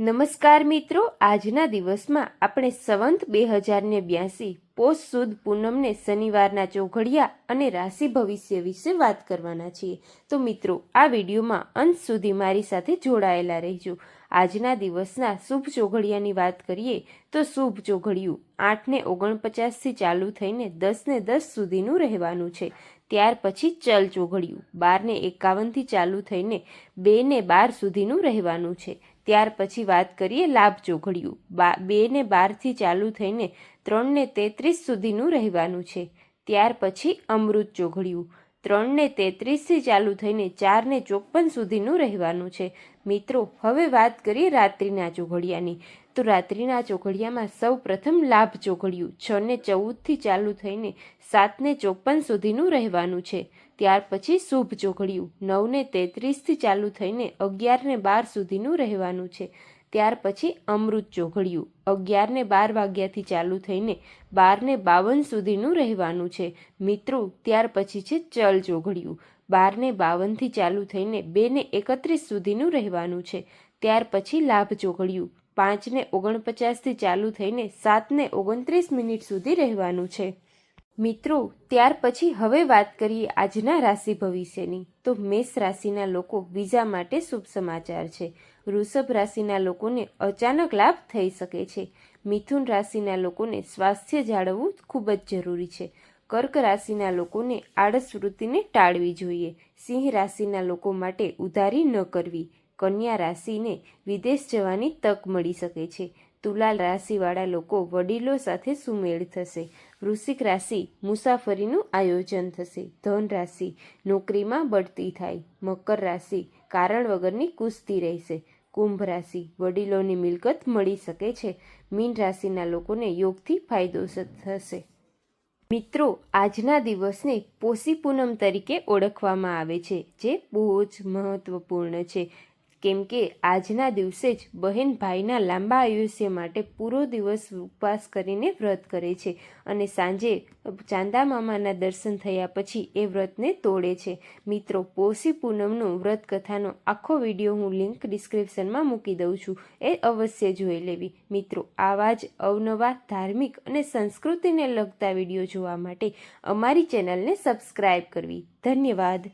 નમસ્કાર મિત્રો, આજના દિવસમાં આપણે સંવંત બે હજારને બ્યાસી પોષ સુદ પૂનમને શનિવારના ચોઘડિયા અને રાશિ ભવિષ્ય વિશે વાત કરવાના છીએ. તો મિત્રો, આ વિડીયોમાં અંત સુધી મારી સાથે જોડાયેલા રહેજો. આજના દિવસના શુભ ચોઘડિયાની વાત કરીએ, તો શુભ ચોઘડિયું આઠને ઓગણપચાસથી ચાલુ થઈને દસને દસ સુધીનું રહેવાનું છે. ત્યાર પછી ચલ ચોઘડિયું બારને એકાવનથી ચાલુ થઈને બેને બાર સુધીનું રહેવાનું છે. ત્યાર પછી વાત કરીએ લાભ ચોઘડિયું. બા, બે ને બારથી ચાલુ થઈને ત્રણને તેત્રીસ સુધીનું રહેવાનું છે. ત્યાર પછી અમૃત ચોઘડિયું. ત્રણને તેત્રીસથી ચાલુ થઈને ચારને ચોપન સુધીનું રહેવાનું છે. મિત્રો, હવે વાત કરીએ રાત્રિના ચોઘડિયાની. તો રાત્રિના ચોઘડિયામાં સૌ પ્રથમ લાભ ચોઘડિયું છ ને ચૌદથી ચાલુ થઈને સાતને ચોપન સુધીનું રહેવાનું છે. ત્યાર પછી શુભ ચોઘડિયું નવને તેત્રીસથી ચાલુ થઈને અગિયારને બાર સુધીનું રહેવાનું છે. ત્યાર પછી અમૃત ચોઘડિયું. અગિયારને બાર વાગ્યાથી ચાલુ થઈને બારને બાવન સુધીનું રહેવાનું છે. મિત્રો, ત્યાર પછી છે ચલ ચોઘડિયું. બારને બાવનથી ચાલુ થઈને બેને એકત્રીસ સુધીનું રહેવાનું છે. ત્યાર પછી લાભ ચોઘડિયું. પાંચને ઓગણપચાસથી ચાલુ થઈને સાતને ઓગણત્રીસ મિનિટ સુધી રહેવાનું છે. મિત્રો, ત્યાર પછી હવે વાત કરીએ આજના રાશિ ભવિષ્યની. તો મેષ રાશિના લોકો વિઝા માટે શુભ સમાચાર છે. વૃષભ રાશિના લોકોને અચાનક લાભ થઈ શકે છે. મિથુન રાશિના લોકોને સ્વાસ્થ્ય જાળવવું ખૂબ જ જરૂરી છે. કર્ક રાશિના લોકોને આળસ વૃત્તિને ટાળવી જોઈએ. સિંહ રાશિના લોકો માટે ઉધારી ન કરવી. કન્યા રાશિને વિદેશ જવાની તક મળી શકે છે. તુલાલ રાશિવાળા લોકો વડીલો સાથે સુમેળ થશે. વૃશ્ચિક રાશિ મુસાફરીનું આયોજન થશે. ધન રાશિ નોકરીમાં બઢતી થાય. મકર રાશિ કારણ વગરની કુસ્તી રહેશે. કુંભ રાશિ વડીલોની મિલકત મળી શકે છે. મીન રાશિના લોકોને યોગથી ફાયદો થશે. મિત્રો, આજના દિવસને પોષી પૂનમ તરીકે ઓળખવામાં આવે છે, જે બહુ જ મહત્વપૂર્ણ છે. કેમ કે આજના દિવસે જ બહેન ભાઈના લાંબા આયુષ્ય માટે પૂરો દિવસ ઉપવાસ કરીને વ્રત કરે છે અને સાંજે ચાંદા મામાના દર્શન થયા પછી એ વ્રતને તોડે છે. મિત્રો, પોષી પૂનમનો વ્રત કથાનો આખો વીડિયો હું લિંક ડિસ્ક્રિપ્શનમાં મૂકી દઉં છું. એ અવશ્ય જોઈ લેવી. મિત્રો, આવા જ અવનવા ધાર્મિક અને સંસ્કૃતિને લગતા વીડિયો જોવા માટે અમારી ચેનલને સબસ્ક્રાઈબ કરવી. ધન્યવાદ.